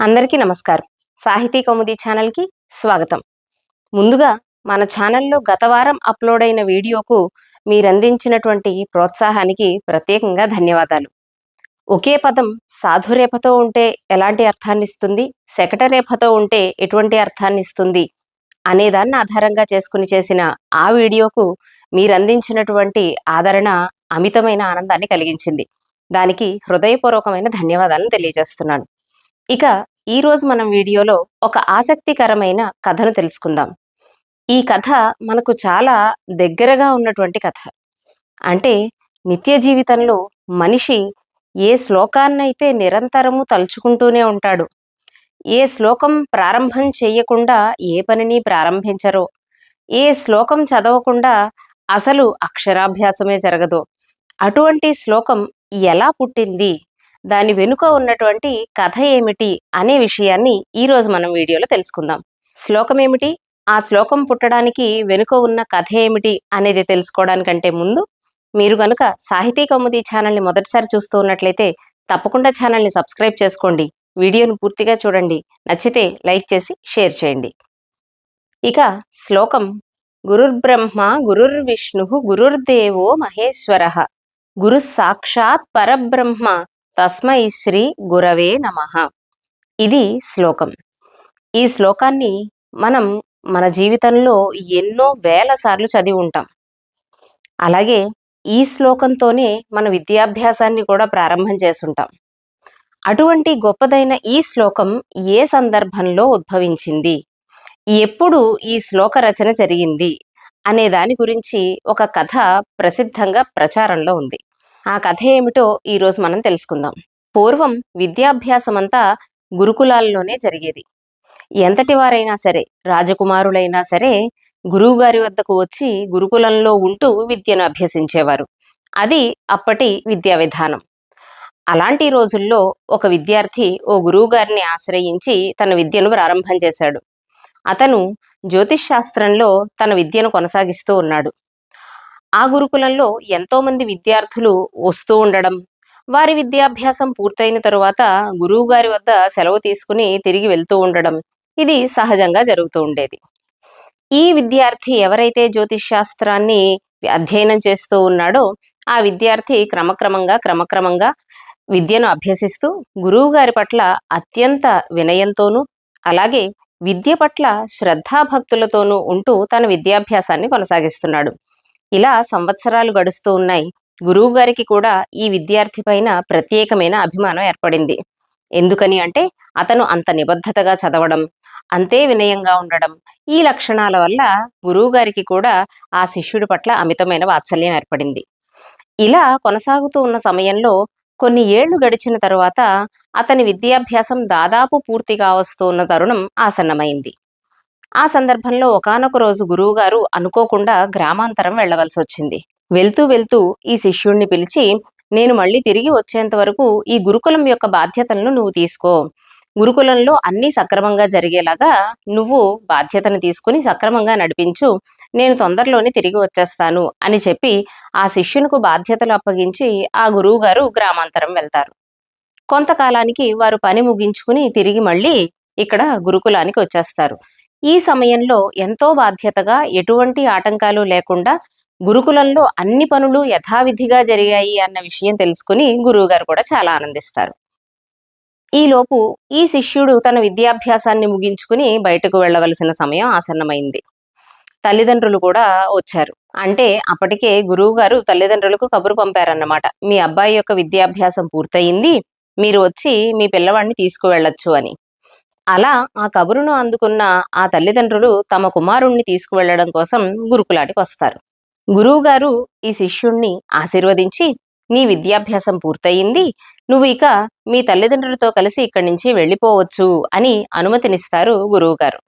అందరికీ నమస్కారం. సాహితీ కౌముది ఛానల్కి స్వాగతం. ముందుగా మన ఛానల్లో గత వారం అప్లోడ్ అయిన వీడియోకు మీరందించినటువంటి ప్రోత్సాహానికి ప్రత్యేకంగా ధన్యవాదాలు. ఒకే పదం సాధురేఖతో ఉంటే ఎలాంటి అర్థాన్ని ఇస్తుంది? శకటరేఖతో ఉంటే ఎటువంటి అర్థాన్ని ఇస్తుంది? అనేదాన్ని ఆధారంగా చేసుకుని చేసిన ఆ వీడియోకు మీరందించినటువంటి ఆదరణ అమితమైన ఆనందాన్ని కలిగించింది. దానికి హృదయపూర్వకమైన ధన్యవాదాలను తెలియజేస్తున్నాను. ఇక ఈ రోజు మనం వీడియోలో ఒక ఆసక్తికరమైన కథను తెలుసుకుందాం. ఈ కథ మనకు చాలా దగ్గరగా ఉన్నటువంటి కథ. అంటే నిత్య జీవితంలో మనిషి ఏ శ్లోకాన్నైతే నిరంతరము తలుచుకుంటూనే ఉంటాడు ఏ శ్లోకం ప్రారంభం చేయకుండా ఏ పనిని ప్రారంభించరో ఏ శ్లోకం చదవకుండా అసలు అక్షరాభ్యాసమే జరగదు అటువంటి శ్లోకం ఎలా పుట్టింది దాని వెనుక ఉన్నటువంటి కథ ఏమిటి అనే విషయాన్ని ఈరోజు మనం వీడియోలో తెలుసుకుందాం. శ్లోకం ఏమిటి? ఆ శ్లోకం పుట్టడానికి వెనుక ఉన్న కథ ఏమిటి అనేది తెలుసుకోవడానికంటే ముందు మీరు గనుక సాహితీ కౌముది ఛానల్ని మొదటిసారి చూస్తూ ఉన్నట్లయితే తప్పకుండా ఛానల్ని సబ్స్క్రైబ్ చేసుకోండి. వీడియోను పూర్తిగా చూడండి. నచ్చితే లైక్ చేసి షేర్ చేయండి. ఇక శ్లోకం. గురుర్బ్రహ్మ గురుర్విష్ణు గురుర్దేవో మహేశ్వర గురు సాక్షాత్ పరబ్రహ్మ తస్మై శ్రీ గురవే నమ. ఇది శ్లోకం. ఈ శ్లోకాన్ని మనం మన జీవితంలో ఎన్నో వేల సార్లు చదివి ఉంటాం. అలాగే ఈ శ్లోకంతోనే మన విద్యాభ్యాసాన్ని కూడా ప్రారంభం చేసుంటాం అటువంటి గొప్పదైన ఈ శ్లోకం ఏ సందర్భంలో ఉద్భవించింది? ఎప్పుడు ఈ శ్లోక రచన జరిగింది? అనే దాని గురించి ఒక కథ ప్రసిద్ధంగా ప్రచారంలో ఉంది. ఆ కథ ఏమిటో ఈరోజు మనం తెలుసుకుందాం. పూర్వం విద్యాభ్యాసమంతా గురుకులాల్లోనే జరిగేది. ఎంతటి వారైనా సరే రాజకుమారులైనా సరే గురువుగారి వద్దకు వచ్చి గురుకులంలో ఉంటూ విద్యను అభ్యసించేవారు. అది అప్పటి విద్యా విధానం. అలాంటి రోజుల్లో ఒక విద్యార్థి ఓ గురువు గారిని ఆశ్రయించి తన విద్యను ప్రారంభం చేశాడు. అతను జ్యోతిష్ శాస్త్రంలో తన విద్యను కొనసాగిస్తూ ఉన్నాడు. ఆ గురుకులంలో ఎంతో మంది విద్యార్థులు వస్తూ ఉండడం వారి విద్యాభ్యాసం పూర్తయిన తరువాత గురువు గారి వద్ద సెలవు తీసుకుని తిరిగి వెళ్తూ ఉండడం ఇది సహజంగా జరుగుతూ ఉండేది. ఈ విద్యార్థి ఎవరైతే జ్యోతిష్ శాస్త్రాన్ని అధ్యయనం చేస్తూ ఉన్నాడో ఆ విద్యార్థి క్రమక్రమంగా క్రమక్రమంగా విద్యను అభ్యసిస్తూ గురువు గారి పట్ల అత్యంత వినయంతోనూ అలాగే విద్య పట్ల శ్రద్ధాభక్తులతోనూ ఉంటూ తన విద్యాభ్యాసాన్ని కొనసాగిస్తున్నాడు. ఇలా సంవత్సరాలు గడుస్తూ ఉన్నాయి. గురువు గారికి కూడా ఈ విద్యార్థి పైన ప్రత్యేకమైన అభిమానం ఏర్పడింది. ఎందుకని అంటే అతను అంత నిబద్ధతగా చదవడం అంతే వినయంగా ఉండడం ఈ లక్షణాల వల్ల గురువు గారికి కూడా ఆ శిష్యుడి పట్ల అమితమైన వాత్సల్యం ఏర్పడింది. ఇలా కొనసాగుతూ ఉన్న సమయంలో కొన్ని ఏళ్ళు గడిచిన తరువాత అతని విద్యాభ్యాసం దాదాపు పూర్తిగా వస్తున్న తరుణం ఆసన్నమైంది. ఆ సందర్భంలో ఒకనొక రోజు గురువుగారు అనుకోకుండా గ్రామాంతరం వెళ్ళవలసి వచ్చింది వెళ్తూ వెళ్తూ ఈ శిష్యుణ్ణి పిలిచి నేను మళ్ళీ తిరిగి వచ్చేంత వరకు ఈ గురుకులం యొక్క బాధ్యతలను నువ్వు తీసుకో. గురుకులంలో అన్ని సక్రమంగా జరిగేలాగా నువ్వు బాధ్యతను తీసుకుని సక్రమంగా నడిపించు. నేను తొందరలోనే తిరిగి వచ్చేస్తాను అని చెప్పి ఆ శిష్యునికి బాధ్యతలు అప్పగించి ఆ గురువు గారు గ్రామాంతరం వెళ్తారు. కొంతకాలానికి వారు పని ముగించుకుని తిరిగి మళ్ళీ ఇక్కడ గురుకులానికి వచ్చేస్తారు. ఈ సమయంలో ఎంతో బాధ్యతగా ఎటువంటి ఆటంకాలు లేకుండా గురుకులంలో అన్ని పనులు యథావిధిగా జరిగాయి అన్న విషయం తెలుసుకుని గురువుగారు కూడా చాలా ఆనందిస్తారు. ఈలోపు ఈ శిష్యుడు తన విద్యాభ్యాసాన్ని ముగించుకుని బయటకు వెళ్ళవలసిన సమయం ఆసన్నమైంది. తల్లిదండ్రులు కూడా వచ్చారు. అంటే అప్పటికే గురువు గారు తల్లిదండ్రులకు కబురు పంపారన్నమాట. మీ అబ్బాయి యొక్క విద్యాభ్యాసం పూర్తయింది మీరు వచ్చి మీ పిల్లవాడిని తీసుకువెళ్ళొచ్చు అని. అలా ఆ కబురును అందుకున్న ఆ తల్లిదండ్రులు తమ కుమారుణ్ణి తీసుకువెళ్ళడం కోసం గురుకులాటికి వస్తారు గురువు గారు ఈ శిష్యుణ్ణి ఆశీర్వదించి నీ విద్యాభ్యాసం పూర్తయింది నువ్వు ఇక మీ తల్లిదండ్రులతో కలిసి ఇక్కడి నుంచి వెళ్ళిపోవచ్చు అని అనుమతినిస్తారు గురువుగారు.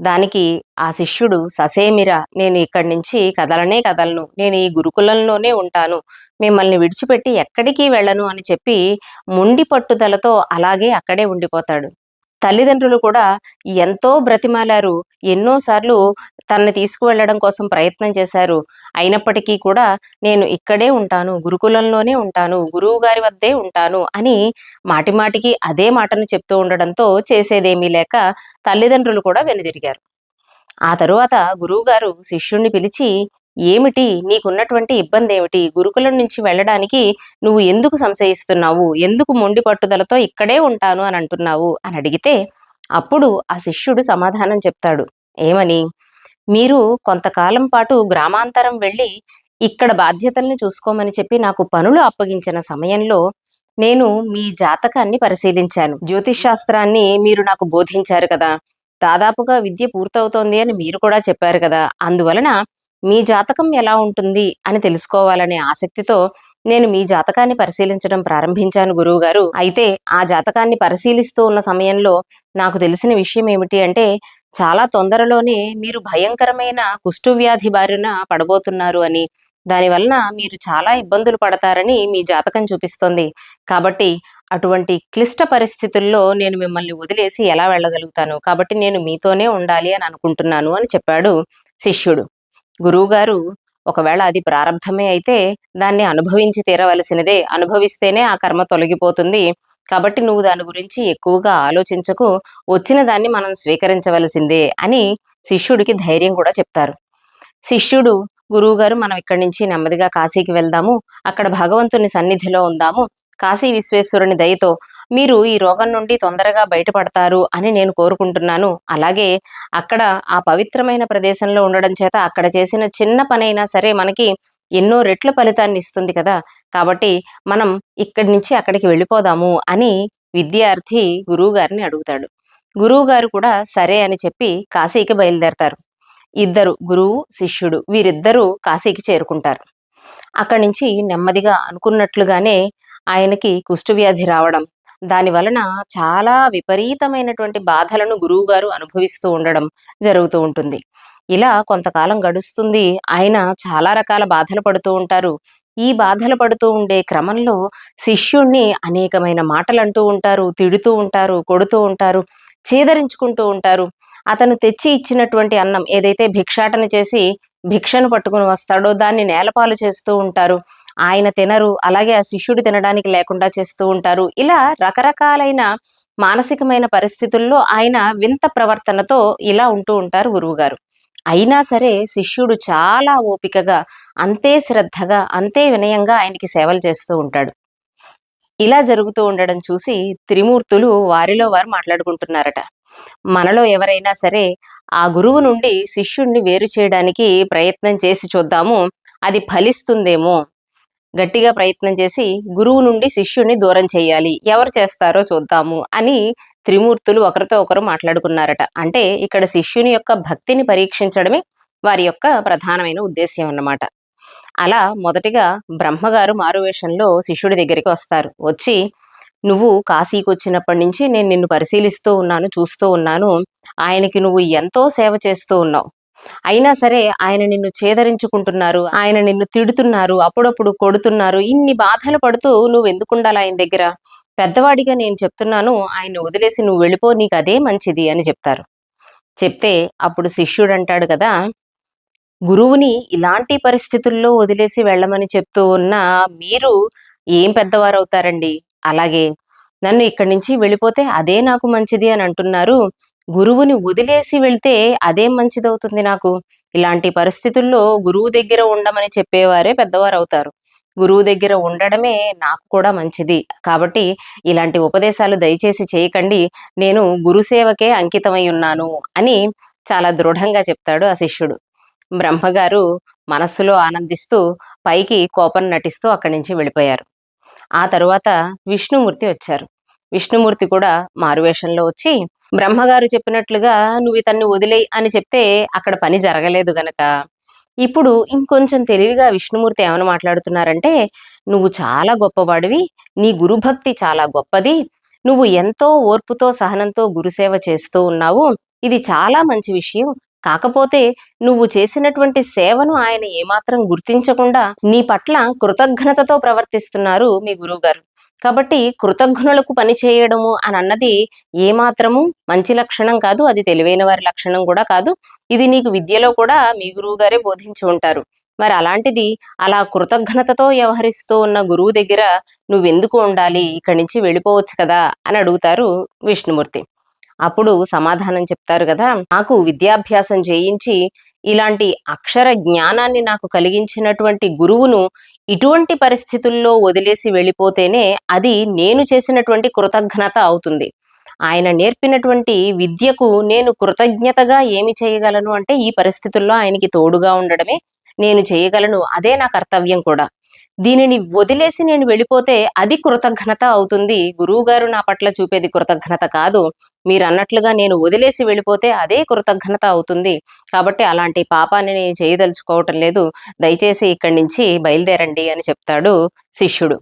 దానికి ఆ శిష్యుడు ససేమిరా నేను ఇక్కడి నుంచి కదలనే కదలను నేను ఈ గురుకులంలోనే ఉంటాను మిమ్మల్ని విడిచిపెట్టి ఎక్కడికి వెళ్ళను అని చెప్పి ముండి పట్టుదలతో అలాగే అక్కడే ఉండిపోతాడు. తల్లిదండ్రులు కూడా ఎంతో బ్రతిమాలారు. ఎన్నోసార్లు తనని తీసుకువెళ్ళడం కోసం ప్రయత్నం చేశారు. అయినప్పటికీ కూడా నేను ఇక్కడే ఉంటాను గురుకులంలోనే ఉంటాను గురువు గారి వద్దే ఉంటాను అని మాటిమాటికి అదే మాటను చెప్తూ ఉండడంతో చేసేదేమీ లేక తల్లిదండ్రులు కూడా వెనుదిరిగారు. ఆ తరువాత గురువుగారు శిష్యుణ్ణి పిలిచి ఏమిటి? నీకున్నటువంటి ఇబ్బంది ఏమిటి గురుకులం నుంచి వెళ్ళడానికి నువ్వు ఎందుకు సంశయిస్తున్నావు? ఎందుకు మొండి పట్టుదలతో ఇక్కడే ఉంటాను అని అంటున్నావు? అని అడిగితే అప్పుడు ఆ శిష్యుడు సమాధానం చెప్తాడు. ఏమని? మీరు కొంతకాలం పాటు గ్రామాంతరం వెళ్ళి ఇక్కడ బాధ్యతల్ని చూసుకోమని చెప్పి నాకు పనులు అప్పగించిన సమయంలో నేను మీ జాతకాన్ని పరిశీలించాను. జ్యోతిష్ శాస్త్రాన్ని మీరు నాకు బోధించారు కదా. దాదాపుగా విద్య పూర్తవుతోంది అని మీరు కూడా చెప్పారు కదా. అందువలన మీ జాతకం ఎలా ఉంటుంది అని తెలుసుకోవాలనే ఆసక్తితో నేను మీ జాతకాన్ని పరిశీలించడం ప్రారంభించాను గురువు గారు అయితే ఆ జాతకాన్ని పరిశీలిస్తూ ఉన్న సమయంలో నాకు తెలిసిన విషయం ఏమిటి అంటే చాలా తొందరలోనే మీరు భయంకరమైన కుష్ఠవ్యాధి బారిన పడబోతున్నారు అని. దానివలన మీరు చాలా ఇబ్బందులు పడతారని మీ జాతకం చూపిస్తోంది. కాబట్టి అటువంటి క్లిష్ట పరిస్థితుల్లో నేను మిమ్మల్ని వదిలేసి ఎలా వెళ్ళగలుగుతాను? కాబట్టి నేను మీతోనే ఉండాలి అని అనుకుంటున్నాను అని చెప్పాడు శిష్యుడు. గురువుగారు ఒకవేళ అది ప్రారంభమే అయితే దాన్ని అనుభవించి తీరవలసినదే. అనుభవిస్తేనే ఆ కర్మ తొలగిపోతుంది. కాబట్టి నువ్వు దాని గురించి ఎక్కువగా ఆలోచించకు. వచ్చిన దాన్ని మనం స్వీకరించవలసిందే అని శిష్యుడికి ధైర్యం కూడా చెప్తారు. శిష్యుడు గురువు గారు మనం ఇక్కడి నుంచి నెమ్మదిగా కాశీకి వెళ్దాము. అక్కడ భగవంతుని సన్నిధిలో ఉందాము. కాశీ విశ్వేశ్వరుని దయతో మీరు ఈ రోగం నుండి తొందరగా బయటపడతారు అని నేను కోరుకుంటున్నాను. అలాగే అక్కడ ఆ పవిత్రమైన ప్రదేశంలో ఉండడం చేత అక్కడ చేసిన చిన్న పనైనా సరే మనకి ఎన్నో రెట్ల ఫలితాన్ని ఇస్తుంది కదా. కాబట్టి మనం ఇక్కడి నుంచి అక్కడికి వెళ్ళిపోదాము అని విద్యార్థి గురువు గారిని అడుగుతాడు. గురువు గారు కూడా సరే అని చెప్పి కాశీకి బయలుదేరతారు. ఇద్దరు గురువు శిష్యుడు వీరిద్దరూ కాశీకి చేరుకుంటారు. అక్కడి నుంచి నెమ్మదిగా అనుకున్నట్లుగానే ఆయనకి కుష్ఠవ్యాధి రావడం దాని వలన చాలా విపరీతమైనటువంటి బాధలను గురువు గారు అనుభవిస్తూ ఉండడం జరుగుతూ ఉంటుంది. ఇలా కొంతకాలం గడుస్తుంది ఆయన చాలా రకాల బాధలు పడుతూ ఉంటారు. ఈ బాధలు పడుతూ ఉండే క్రమంలో శిష్యుణ్ణి అనేకమైన మాటలు అంటూ ఉంటారు తిడుతూ ఉంటారు కొడుతూ ఉంటారు చీదరించుకుంటూ ఉంటారు. అతను తెచ్చి ఇచ్చినటువంటి అన్నం ఏదైతే భిక్షాటన చేసి భిక్షను పట్టుకుని వస్తాడో దాన్ని నేలపాలు చేస్తూ ఉంటారు. ఆయన తినరు. అలాగే ఆ శిష్యుడు తినడానికి లేకుండా చేస్తూ ఉంటారు. ఇలా రకరకాలైన మానసికమైన పరిస్థితుల్లో ఆయన వింత ప్రవర్తనతో ఇలా ఉంటూ ఉంటారు గురువుగారు. అయినా సరే శిష్యుడు చాలా ఓపికగా అంతే శ్రద్ధగా అంతే వినయంగా ఆయనకి సేవలు చేస్తూ ఉంటాడు. ఇలా జరుగుతూ ఉండడం చూసి త్రిమూర్తులు వారిలో వారు మాట్లాడుకుంటున్నారట. మనలో ఎవరైనా సరే ఆ గురువు నుండి శిష్యుణ్ణి వేరు చేయడానికి ప్రయత్నం చేసి చూద్దాము. అది ఫలిస్తుందేమో గట్టిగా ప్రయత్నం చేసి గురువు నుండి శిష్యుణ్ణి దూరం చేయాలి. ఎవరు చేస్తారో చూద్దాము అని త్రిమూర్తులు ఒకరితో ఒకరు మాట్లాడుకున్నారట. అంటే ఇక్కడ శిష్యుని యొక్క భక్తిని పరీక్షించడమే వారి యొక్క ప్రధానమైన ఉద్దేశ్యం అన్నమాట. అలా మొదటిగా బ్రహ్మగారు మారువేషంలో శిష్యుడి దగ్గరికి వస్తారు. వచ్చి నువ్వు కాశీకి వచ్చినప్పటి నుంచి నేను నిన్ను పరిశీలిస్తూ ఉన్నాను చూస్తూ ఉన్నాను. ఆయనకి నువ్వు ఎంతో సేవ చేస్తూ ఉన్నావు. అయినా సరే ఆయన నిన్ను చేదరించుకుంటున్నారు ఆయన నిన్ను తిడుతున్నారు అప్పుడప్పుడు కొడుతున్నారు. ఇన్ని బాధలు పడుతూ నువ్వు ఎందుకుండాలి ఆయన దగ్గర? పెద్దవాడిగా నేను చెప్తున్నాను ఆయన వదిలేసి నువ్వు వెళ్ళిపో నీకు అదే మంచిది అని చెప్తారు. చెప్తే అప్పుడు శిష్యుడు అంటాడు కదా గురువుని ఇలాంటి పరిస్థితుల్లో వదిలేసి వెళ్ళమని చెప్తూ ఉన్న మీరు ఏం పెద్దవారు అవుతారండి అలాగే నన్ను ఇక్కడి నుంచి వెళ్ళిపోతే అదే నాకు మంచిది అని అంటున్నారు. గురువుని వదిలేసి వెళ్తే అదేం మంచిదవుతుంది నాకు? ఇలాంటి పరిస్థితుల్లో గురువు దగ్గర ఉండమని చెప్పేవారే పెద్దవారు అవుతారు గురువు దగ్గర ఉండడమే నాకు కూడా మంచిది. కాబట్టి ఇలాంటి ఉపదేశాలు దయచేసి చేయకండి. నేను గురుసేవకే అంకితమై ఉన్నాను అని చాలా దృఢంగా చెప్తాడు ఆ శిష్యుడు. బ్రహ్మగారు మనస్సులో ఆనందిస్తూ పైకి కోపం నటిస్తూ అక్కడి నుంచి వెళ్ళిపోయారు. ఆ తరువాత విష్ణుమూర్తి వచ్చారు. విష్ణుమూర్తి కూడా మారువేషంలో వచ్చి బ్రహ్మగారు చెప్పినట్లుగా నువ్వు ఇతన్ని వదిలేయి అని చెప్తే అక్కడ పని జరగలేదు గనక. ఇప్పుడు ఇంకొంచెం తెలివిగా విష్ణుమూర్తి ఏమని మాట్లాడుతున్నారంటే నువ్వు చాలా గొప్పవాడివి నీ గురుభక్తి చాలా గొప్పది నువ్వు ఎంతో ఓర్పుతో సహనంతో గురుసేవ చేస్తూ ఉన్నావు ఇది చాలా మంచి విషయం. కాకపోతే నువ్వు చేసినటువంటి సేవను ఆయన ఏమాత్రం గుర్తించకుండా నీ పట్ల కృతజ్ఞతతో ప్రవర్తిస్తున్నారు మీ గురువుగారు. కాబట్టి కృతజ్ఞులకు పని చేయడము అని అన్నది ఏమాత్రము మంచి లక్షణం కాదు అది తెలివైన వారి లక్షణం కూడా కాదు. ఇది నీకు విద్యలో కూడా మీ గురువు గారే బోధించి ఉంటారు. మరి అలాంటిది అలా కృతజ్ఞతతో వ్యవహరిస్తూ ఉన్న గురువు దగ్గర నువ్వెందుకు ఉండాలి? ఇక్కడి నుంచి వెళ్ళిపోవచ్చు కదా అని అడుగుతారు విష్ణుమూర్తి. అప్పుడు సమాధానం చెప్తారు కదా నాకు విద్యాభ్యాసం చేయించి ఇలాంటి అక్షర జ్ఞానాన్ని నాకు కలిగించినటువంటి గురువును ఇటువంటి పరిస్థితుల్లో వదిలేసి వెళ్ళిపోతేనే అది నేను చేసినటువంటి కృతజ్ఞత అవుతుంది. ఆయన నేర్పినటువంటి విద్యకు నేను కృతజ్ఞతగా ఏమి చేయగలను అంటే ఈ పరిస్థితుల్లో ఆయనకి తోడుగా ఉండడమే నేను చేయగలను. అదే నా కర్తవ్యం కూడా. దీనిని వదిలేసి నేను వెళ్ళిపోతే అది కృతజ్ఞత అవుతుంది. గురువు గారు నా పట్ల చూపేది కృతజ్ఞత కాదు. మీరు అన్నట్లుగా నేను వదిలేసి వెళ్ళిపోతే అదే కృతజ్ఞత అవుతుంది. కాబట్టి అలాంటి పాపాన్ని నేను చేయదలుచుకోవటం లేదు. దయచేసి ఇక్కడి నుంచి బయలుదేరండి అని చెప్తాడు శిష్యుడు.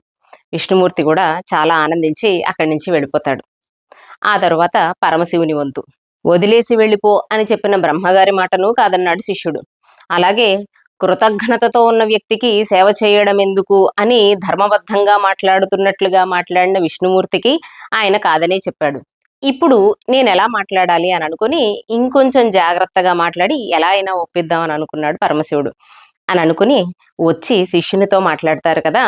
విష్ణుమూర్తి కూడా చాలా ఆనందించి అక్కడి నుంచి వెళ్ళిపోతాడు. ఆ తర్వాత పరమశివుని వంతు. వదిలేసి వెళ్ళిపో అని చెప్పిన బ్రహ్మగారి మాటను కాదన్నాడు శిష్యుడు. అలాగే కృతజ్ఞతతో ఉన్న వ్యక్తికి సేవ చేయడం ఎందుకు అని ధర్మబద్ధంగా మాట్లాడుతున్నట్లుగా మాట్లాడిన విష్ణుమూర్తికి ఆయన కాదనే చెప్పాడు. ఇప్పుడు నేను ఎలా మాట్లాడాలి అని అనుకుని ఇంకొంచెం జాగ్రత్తగా మాట్లాడి ఎలా అయినా ఒప్పిద్దాం అని అనుకున్నాడు పరమశివుడు. అని అనుకుని వచ్చి శిష్యునితో మాట్లాడతారు కదా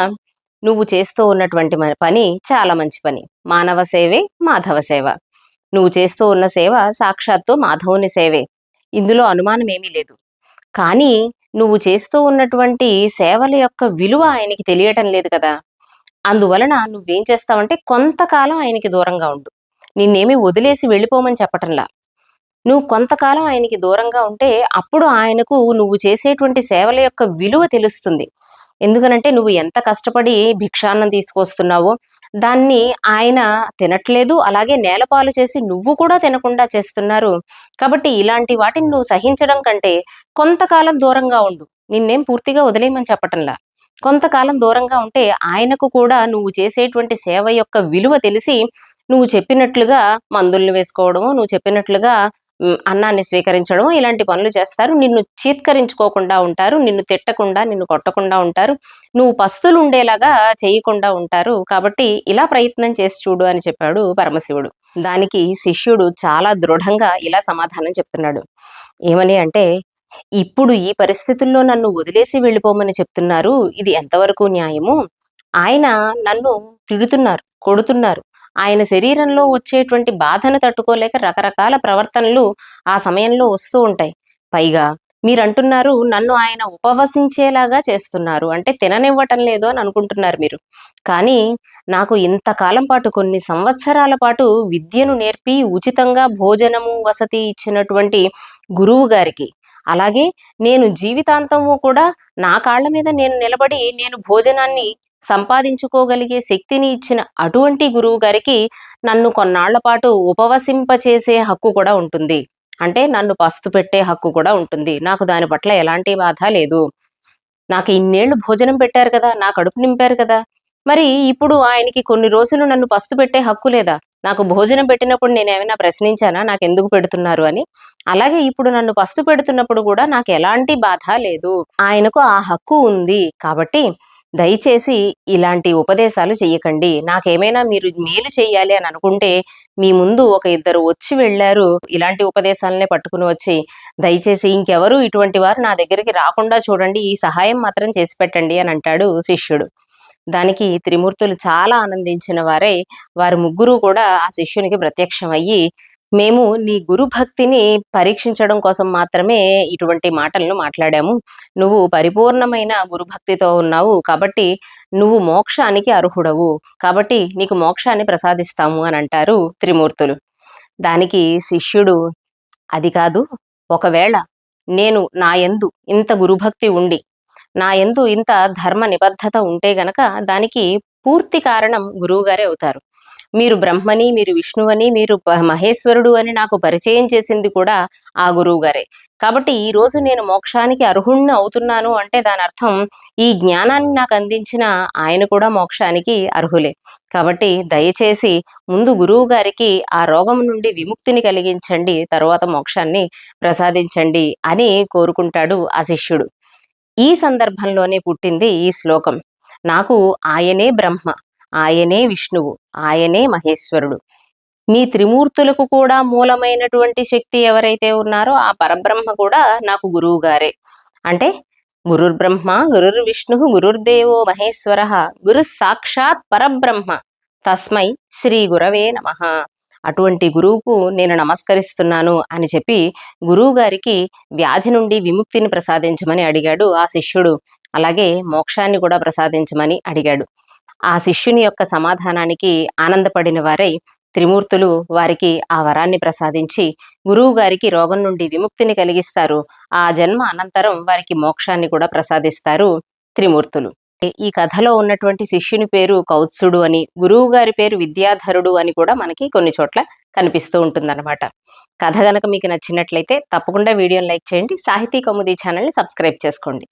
నువ్వు చేస్తూ ఉన్నటువంటి పని చాలా మంచి పని. మానవ సేవే మాధవ సేవ. నువ్వు చేస్తూ ఉన్న సేవ సాక్షాత్తు మాధవుని సేవే. ఇందులో అనుమానం ఏమీ లేదు. కానీ నువ్వు చేస్తూ ఉన్నటువంటి సేవల యొక్క విలువ ఆయనకి తెలియటం లేదు కదా. అందువలన నువ్వేం చేస్తావంటే కొంతకాలం ఆయనకి దూరంగా ఉండు. నిన్నేమి వదిలేసి వెళ్ళిపోమని చెప్పటంలా. నువ్వు కొంతకాలం ఆయనకి దూరంగా ఉంటే అప్పుడు ఆయనకు నువ్వు చేసేటువంటి సేవల యొక్క విలువ తెలుస్తుంది. ఎందుకనంటే నువ్వు ఎంత కష్టపడి భిక్షాన్నం తీసుకొస్తున్నావో దాన్ని ఆయన తినట్లేదు. అలాగే నేలపాలు చేసి నువ్వు కూడా తినకుండా చేస్తున్నారు. కాబట్టి ఇలాంటి వాటిని నువ్వు సహించడం కంటే కొంతకాలం దూరంగా ఉండు. నిన్నేం పూర్తిగా వదిలేయమని చెప్పటంలా. కొంతకాలం దూరంగా ఉంటే ఆయనకు కూడా నువ్వు చేసేటువంటి సేవ యొక్క విలువ తెలిసి నువ్వు చెప్పినట్లుగా మందుల్ని వేసుకోవడము నువ్వు చెప్పినట్లుగా అన్నాన్ని స్వీకరించడం ఇలాంటి పనులు చేస్తారు. నిన్ను చీత్కరించుకోకుండా ఉంటారు నిన్ను తిట్టకుండా నిన్ను కొట్టకుండా ఉంటారు. నువ్వు పస్తులు ఉండేలాగా చేయకుండా ఉంటారు. కాబట్టి ఇలా ప్రయత్నం చేసి చూడు అని చెప్పాడు పరమశివుడు. దానికి శిష్యుడు చాలా దృఢంగా ఇలా సమాధానం చెప్తున్నాడు. ఏమని అంటే ఇప్పుడు ఈ పరిస్థితుల్లో నన్ను వదిలేసి వెళ్ళిపోమని చెప్తున్నారు. ఇది ఎంతవరకు న్యాయము? ఆయన నన్ను తిడుతున్నారు కొడుతున్నారు. ఆయన శరీరంలో వచ్చేటువంటి బాధను తట్టుకోలేక రకరకాల ప్రవర్తనలు ఆ సమయంలో వస్తూ ఉంటాయి. పైగా మీరంటున్నారు నన్ను ఆయన ఉపవసించేలాగా చేస్తున్నారు. అంటే తిననివ్వటం లేదు అని అనుకుంటున్నారు మీరు. కానీ నాకు ఇంతకాలం పాటు కొన్ని సంవత్సరాల పాటు విద్యను నేర్పి ఉచితంగా భోజనము వసతి ఇచ్చినటువంటి గురువు గారికి అలాగే నేను జీవితాంతము కూడా నా కాళ్ళ మీద నేను నిలబడి నేను భోజనాన్ని సంపాదించుకోగలిగే శక్తిని ఇచ్చిన అటువంటి గురువు గారికి నన్ను కొన్నాళ్ళ పాటు ఉపవసింపచేసే హక్కు కూడా ఉంటుంది. అంటే నన్ను పస్తు పెట్టే హక్కు కూడా ఉంటుంది. నాకు దాని పట్ల ఎలాంటి బాధ లేదు. నాకు ఇన్నేళ్ళు భోజనం పెట్టారు కదా నా కడుపు నింపారు కదా. మరి ఇప్పుడు ఆయనకి కొన్ని రోజులు నన్ను పస్తు పెట్టే హక్కు లేదా? నాకు భోజనం పెట్టినప్పుడు నేను ఏమైనా ప్రశ్నించానా? నాకు ఎందుకు పెడుతున్నారు అని? అలాగే ఇప్పుడు నన్ను పస్తు పెడుతున్నప్పుడు కూడా నాకు ఎలాంటి బాధ లేదు. ఆయనకు ఆ హక్కు ఉంది కాబట్టి దయచేసి ఇలాంటి ఉపదేశాలు చెయ్యకండి. నాకేమైనా మీరు మేలు చేయాలి అని అనుకుంటే మీ ముందు ఒక ఇద్దరు వచ్చి వెళ్ళారు ఇలాంటి ఉపదేశాలనే పట్టుకుని వచ్చి దయచేసి ఇంకెవరు ఇటువంటి వారు నా దగ్గరికి రాకుండా చూడండి ఈ సహాయం మాత్రం చేసి పెట్టండి అని అంటాడు శిష్యుడు. దానికి త్రిమూర్తులు చాలా ఆనందించిన వారే వారి ముగ్గురు కూడా ఆ శిష్యునికి ప్రత్యక్షమయ్యి మేము నీ గురు భక్తిని పరీక్షించడం కోసం మాత్రమే ఇటువంటి మాటలను మాట్లాడాము. నువ్వు పరిపూర్ణమైన గురుభక్తితో ఉన్నావు కాబట్టి నువ్వు మోక్షానికి అర్హుడవు. కాబట్టి నీకు మోక్షాన్ని ప్రసాదిస్తాము అని అంటారు త్రిమూర్తులు. దానికి శిష్యుడు అది కాదు ఒకవేళ నేను నా యందు ఇంత గురుభక్తి ఉండి నా యందు ఇంత ధర్మ నిబద్ధత ఉంటే గనక దానికి పూర్తి కారణం గురువుగారే అవుతారు. మీరు బ్రహ్మని మీరు విష్ణువని మీరు మహేశ్వరుడు అని నాకు పరిచయం చేసింది కూడా ఆ గురువు గారే. కాబట్టి ఈ రోజు నేను మోక్షానికి అర్హుణ్ణి అవుతున్నాను అంటే దాని అర్థం ఈ జ్ఞానాన్ని నాకు అందించిన ఆయన కూడా మోక్షానికి అర్హులే. కాబట్టి దయచేసి ముందు గురువు గారికి ఆ రోగం నుండి విముక్తిని కలిగించండి తరువాత మోక్షాన్ని ప్రసాదించండి అని కోరుకుంటాడు ఆ శిష్యుడు. ఈ సందర్భంలోనే పుట్టింది ఈ శ్లోకం. నాకు ఆయనే బ్రహ్మ. ఆయనే విష్ణువు ఆయనే మహేశ్వరుడు. మీ త్రిమూర్తులకు కూడా మూలమైనటువంటి శక్తి ఎవరైతే ఉన్నారో ఆ పరబ్రహ్మ కూడా నాకు గురువు గారే అంటే గురుర్బ్రహ్మ గురుర్ విష్ణు గురుర్దేవో మహేశ్వర గురు సాక్షాత్ పరబ్రహ్మ. తస్మై శ్రీ గురవే నమ. అటువంటి గురువుకు నేను నమస్కరిస్తున్నాను అని చెప్పి గురువు గారికి వ్యాధి నుండి విముక్తిని ప్రసాదించమని అడిగాడు ఆ శిష్యుడు. అలాగే మోక్షాన్ని కూడా ప్రసాదించమని అడిగాడు. ఆ శిష్యుని యొక్క సమాధానానికి ఆనందపడిన వారై త్రిమూర్తులు వారికి ఆ వరాన్ని ప్రసాదించి గురువు గారికి రోగం నుండి విముక్తిని కలిగిస్తారు. ఆ జన్మ అనంతరం వారికి మోక్షాన్ని కూడా ప్రసాదిస్తారు త్రిమూర్తులు. ఈ కథలో ఉన్నటువంటి శిష్యుని పేరు కౌత్సుడు అని గురువు గారి పేరు విద్యాధరుడు అని కూడా మనకి కొన్ని చోట్ల కనిపిస్తూ ఉంటుందన్నమాట. కథ గనక మీకు నచ్చినట్లయితే తప్పకుండా వీడియోని లైక్ చేయండి. సాహితీ కౌముది ఛానల్ని సబ్స్క్రైబ్ చేసుకోండి.